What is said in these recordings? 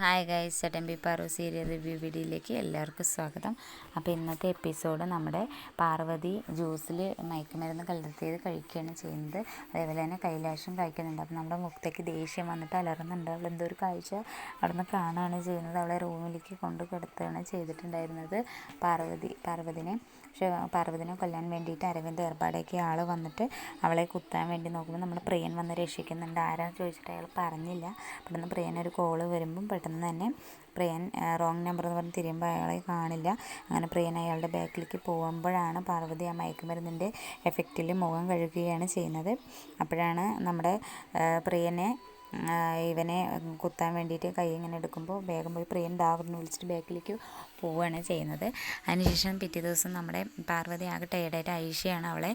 Hi guys ചേട്ടൻ ബി Paaru serial review വീഡിയോയിലേക്ക് എല്ലാവർക്കും സ്വാഗതം. അപ്പോൾ ഇന്നത്തെ എപ്പിസോഡ് നമ്മുടെ പാർവതി ജ്യൂസിൽ മയക്കുമരുന്ന് കലർത്തിയത് കഴിക്കുകയാണ് ചെയ്യുന്നത്. അതേപോലെ തന്നെ കൈലാഷം കഴിക്കുന്നുണ്ട് അപ്പോൾ നമ്മുടെ മുക്തയ്ക്ക് ദേഷ്യം വന്നിട്ട് അലറുന്നുണ്ട്. അവൾ എന്തോ ഒരു കാഴ്ച അവിടെ നിന്ന് കാണുകയാണ് ചെയ്യുന്നത്. അവളെ റൂമിലേക്ക് കൊണ്ട് കിടത്തുകയാണ് ചെയ്തിട്ടുണ്ടായിരുന്നത് പാർവതി പാർവതിനെ. പക്ഷേ പാർവതിനെ കൊല്ലാൻ വേണ്ടിയിട്ട് അരവിന്ദ് ഏർപ്പാടേക്ക് ആൾ വന്നിട്ട് അവളെ കുത്താൻ വേണ്ടി നോക്കുമ്പോൾ നമ്മുടെ പ്രിയൻ വന്ന് രക്ഷിക്കുന്നുണ്ട്. ആരാ ചോദിച്ചിട്ട് അയാൾ പറഞ്ഞില്ല. പെട്ടെന്ന് പ്രിയൻ ഒരു കോൾ വരുമ്പം പെട്ടെന്ന് തന്നെ പ്രിയൻ റോങ് നമ്പർ എന്ന് പറഞ്ഞ് തിരിയുമ്പോൾ അയാളെ കാണില്ല. അങ്ങനെ പ്രിയൻ അയാളുടെ ബാക്കിലേക്ക് പോകുമ്പോഴാണ് പാർവതി ആ മയക്കുമരുന്നിന്റെ എഫക്റ്റിൽ മുഖം കഴുകുകയാണ് ചെയ്യുന്നത്. അപ്പോഴാണ് നമ്മുടെ പ്രിയനെ ഇവനെ കുത്താൻ വേണ്ടിയിട്ട് കൈ ഇങ്ങനെ എടുക്കുമ്പോൾ വേഗം പോയി പ്രിയൻ ഡാവറിനെ വിളിച്ചിട്ട് ബാക്കിലേക്ക് പോവുകയാണ് ചെയ്യുന്നത്. അതിനുശേഷം പിറ്റേ ദിവസം നമ്മുടെ പാർവതി ആകെ ടയേർഡായിട്ട് ഐഷയാണ് അവളെ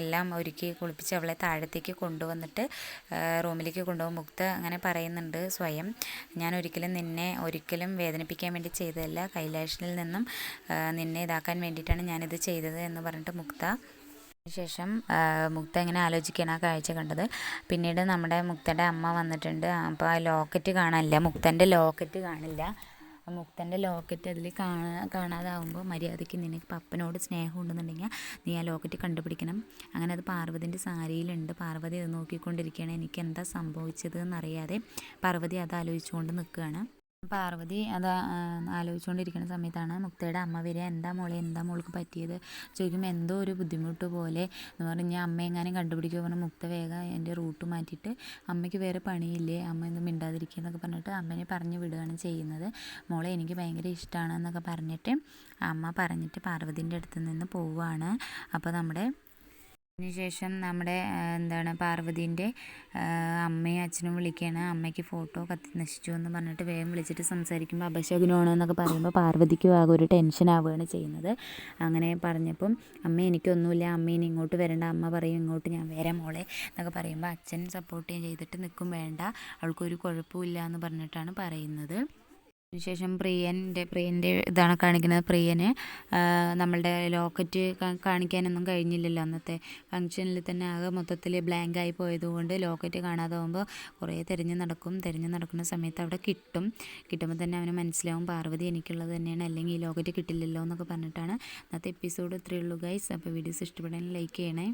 എല്ലാം ഒരുക്കി കുളിപ്പിച്ച് അവളെ താഴത്തേക്ക് കൊണ്ടുവന്നിട്ട് റൂമിലേക്ക് കൊണ്ടുപോകും. മുക്ത അങ്ങനെ പറയുന്നുണ്ട് സ്വയം ഞാൻ ഒരിക്കലും നിന്നെ ഒരിക്കലും വേദനിപ്പിക്കാൻ വേണ്ടി ചെയ്തതല്ല. കൈലാഷിൽ നിന്നും നിന്നെ ഇതാക്കാൻ വേണ്ടിയിട്ടാണ് ഞാനിത് ചെയ്തത് എന്ന് പറഞ്ഞിട്ട് മുക്ത ശേഷം മുക്ത എങ്ങനെ ആലോചിക്കാൻ ആ കാഴ്ച കണ്ടത്. പിന്നീട് നമ്മുടെ മുക്തന്റെ അമ്മ വന്നിട്ടുണ്ട്. അപ്പോൾ ആ ലോക്കറ്റ് കാണാനില്ല. മുക്തന്റെ ലോക്കറ്റ് കാണില്ല. മുക്തന്റെ ലോക്കറ്റ് അതിൽ കാണാ കാണാതാവുമ്പോൾ മര്യാദയ്ക്ക് നിനക്ക് പപ്പനോട് സ്നേഹം ഉണ്ടെന്നുണ്ടെങ്കിൽ നീ ആ ലോക്കറ്റ് കണ്ടുപിടിക്കണം. അങ്ങനെ അത് പാർവതിന്റെ സാരിയിലുണ്ട്. പാർവതി അത് നോക്കിക്കൊണ്ടിരിക്കുകയാണ്. എനിക്ക് എന്താ സംഭവിച്ചത് എന്നറിയാതെ പാർവതി അത് ആലോചിച്ചുകൊണ്ട് നിൽക്കുകയാണ്. പാർവതി അത് ആലോചിച്ചുകൊണ്ടിരിക്കുന്ന സമയത്താണ് മുക്തയുടെ അമ്മ വരിക. എന്താ മോളെ എന്താ മോൾക്ക് പറ്റിയത്? ചോദിക്കുമ്പോൾ എന്തോ ഒരു ബുദ്ധിമുട്ട് പോലെ. എന്ന് പറഞ്ഞാൽ അമ്മ എങ്ങാനും കണ്ടുപിടിക്കുക പറഞ്ഞാൽ മുക്ത വേഗം എന്റെ റൂട്ട് മാറ്റിയിട്ട് അമ്മയ്ക്ക് വേറെ പണിയില്ലേ അമ്മ ഒന്നും മിണ്ടാതിരിക്കുക എന്നൊക്കെ പറഞ്ഞിട്ട് അമ്മനെ പറഞ്ഞു വിടുകയാണ് ചെയ്യുന്നത്. മോളെ എനിക്ക് ഭയങ്കര ഇഷ്ടമാണ് എന്നൊക്കെ പറഞ്ഞിട്ട് അമ്മ പറഞ്ഞിട്ട് പാർവതിന്റെ അടുത്ത് നിന്ന് പോവുകയാണ്. അപ്പോൾ നമ്മുടെ അതിനുശേഷം നമ്മുടെ എന്താണ് പാർവതീന്റെ അമ്മയും അച്ഛനും വിളിക്കുകയാണ്. അമ്മയ്ക്ക് ഫോട്ടോ കത്തി നശിച്ചു എന്ന് പറഞ്ഞിട്ട് വേഗം വിളിച്ചിട്ട് സംസാരിക്കുമ്പോൾ അപശകുനമാണ് എന്നൊക്കെ പറയുമ്പോൾ പാർവതിക്കും ആകെ ഒരു ടെൻഷൻ ആവുകയാണ് ചെയ്യുന്നത്. അങ്ങനെ പറഞ്ഞപ്പം അമ്മ എനിക്കൊന്നുമില്ല. അമ്മ ഇനി ഇങ്ങോട്ട് വരേണ്ട. അമ്മ പറയും ഇങ്ങോട്ട് ഞാൻ വരാം മോളെ എന്നൊക്കെ പറയുമ്പോൾ അച്ഛൻ സപ്പോർട്ട് ചെയ്തിട്ട് നിൽക്കും വേണ്ട. അവൾക്കൊരു കുഴപ്പമില്ല എന്ന് പറഞ്ഞിട്ടാണ് പറയുന്നത്. അതിനുശേഷം പ്രിയന്റെ പ്രിയന്റെ ഇതാണ് കാണിക്കുന്നത്. പ്രിയന് നമ്മളുടെ ലോക്കറ്റ് കാണിക്കാനൊന്നും കഴിഞ്ഞില്ലല്ലോ അന്നത്തെ ഫംഗ്ഷനിൽ തന്നെ ആകെ മൊത്തത്തിൽ ബ്ലാങ്ക് ആയി പോയതുകൊണ്ട് ലോക്കറ്റ് കാണാതെ പോകുമ്പോൾ കുറേ തിരഞ്ഞു നടക്കും. തിരഞ്ഞു നടക്കുന്ന സമയത്ത് അവിടെ കിട്ടും. കിട്ടുമ്പോൾ തന്നെ അവന് മനസ്സിലാവും പാർവതി എനിക്കുള്ളത് തന്നെയാണ് അല്ലെങ്കിൽ ഈ ലോക്കറ്റ് കിട്ടില്ലല്ലോ എന്നൊക്കെ പറഞ്ഞിട്ടാണ്. അന്നത്തെ എപ്പിസോഡ് ഇത്രയേ ഉള്ളൂ ഗൈസ് അപ്പോൾ വീഡിയോസ് ഇഷ്ടപ്പെടാൻ ലൈക്ക് ചെയ്യണേ.